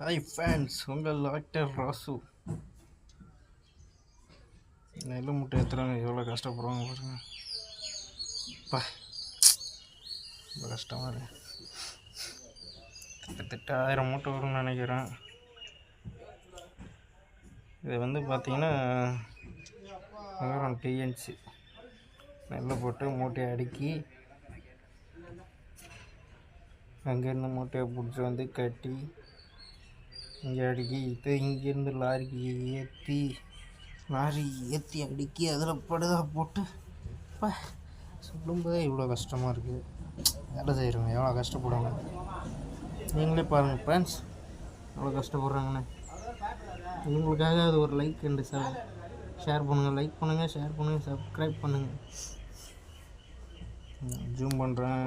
Hi fans உங்கள் actor Rasu. நெல் முட்டை ஏற்றுறாங்க எவ்வளோ கஷ்டப்படுவாங்க பாருங்க. பா. ரொம்ப கஷ்டமாக இருக்கு. கிட்டத்தட்ட ஆயிரம் மூட்டை வரும்னு நினைக்கிறேன். இது வந்து பார்த்தீங்கன்னா நகரம் டிஎன்சி நெல்லை போட்டு மூட்டையை அடுக்கி அங்கேருந்து மூட்டையை பிடிச்சி வந்து கட்டி இங்கே அடுக்கி இது இங்கேருந்து லாரிக்கு ஏற்றி லாரி ஏற்றி அடுக்கி அதில் படுதா போட்டு இப்போ சொல்லும்போதே இவ்வளோ கஷ்டமாக இருக்குது வேலை செய்கிறவங்க எவ்வளோ கஷ்டப்படுவாங்க? நீங்களே பாருங்கள் ஃப்ரெண்ட்ஸ் எவ்வளோ கஷ்டப்படுறாங்கண்ணே இவங்களுக்காக அது ஒரு லைக் அண்டு சார் ஷேர் பண்ணுங்கள் லைக் பண்ணுங்கள் ஷேர் பண்ணுங்கள் சப்ஸ்கிரைப் பண்ணுங்கள் ஜூம் பண்ணுறேன்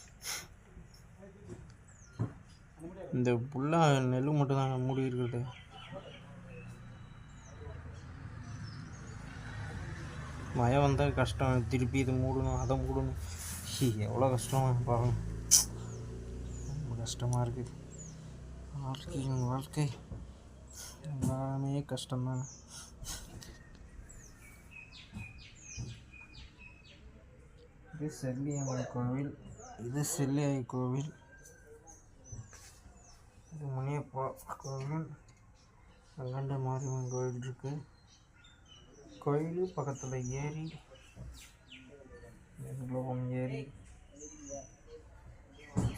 இந்த புல்லா நெல் மட்டும் தாங்க மூடி இருக்கிறது மழை வந்தால் கஷ்டம். திருப்பி இது மூடணும் அதை மூடணும். எவ்வளோ கஷ்டம் பாருங்க. ரொம்ப கஷ்டமாக இருக்குது வாழ்க்கை வாழ்க்கை எல்லாமே கஷ்டம்தான் இது செல்லியம்மன் கோவில். இது செல்லியாய் கோவில். மாரியம்மன் கோவில் இருக்கு கோயில் பக்கத்தில் ஏரி குலோபம் ஏரி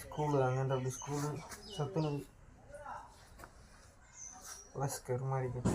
ஸ்கூலு அங்கண்ட அப்படி ஸ்கூலு சத்துணவு ப்ளஸ் கருமாரி கிட்ட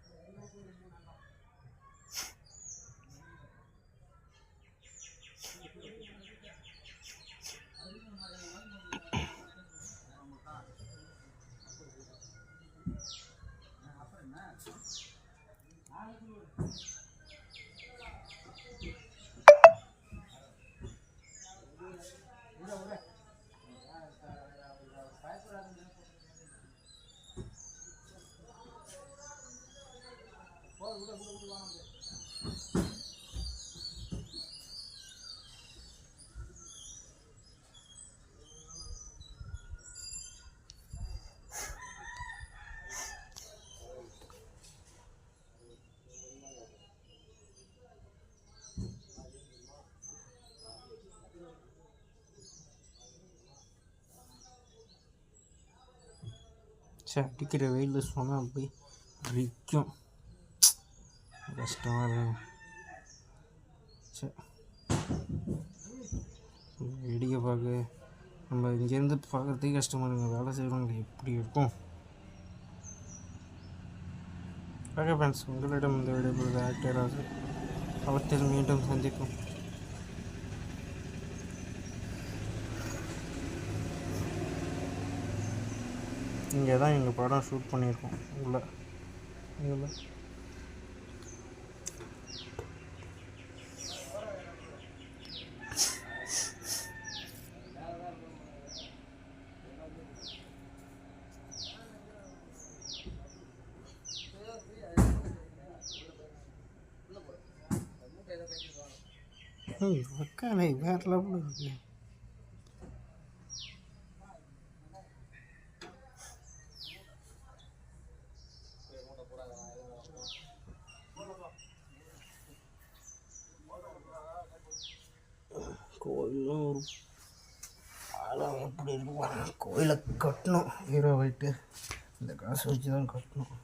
சே அடிக்கிற வெயிலில் சொன்னால் அப்படி அடிக்கும். கஷ்டமாக இருக்கும் சே பார்க்க நம்ம இங்கேருந்து பார்க்குறதுக்கே கஷ்டமாக இருக்குங்க. வேலை செய்கிறவங்களுக்கு எப்படி இருக்கும்? ஓகே ஃப்ரெண்ட்ஸ் உங்களிடம் இந்த வீடியோ ஆக்டராக அவற்றில் மீண்டும் சந்திக்கும் இங்கே தான் எங்கள் படம் ஷூட் பண்ணியிருக்கோம். உள்ள. இதில் ம் உக்காலை வேறு லெவலில் இருக்கு கோயிலும் ஒரு ஆழம் எப்படி இருக்கும் கோயிலை கட்டணும் ஹீரோ போயிட்டு இந்த காசு வச்சு தான் கட்டணும்.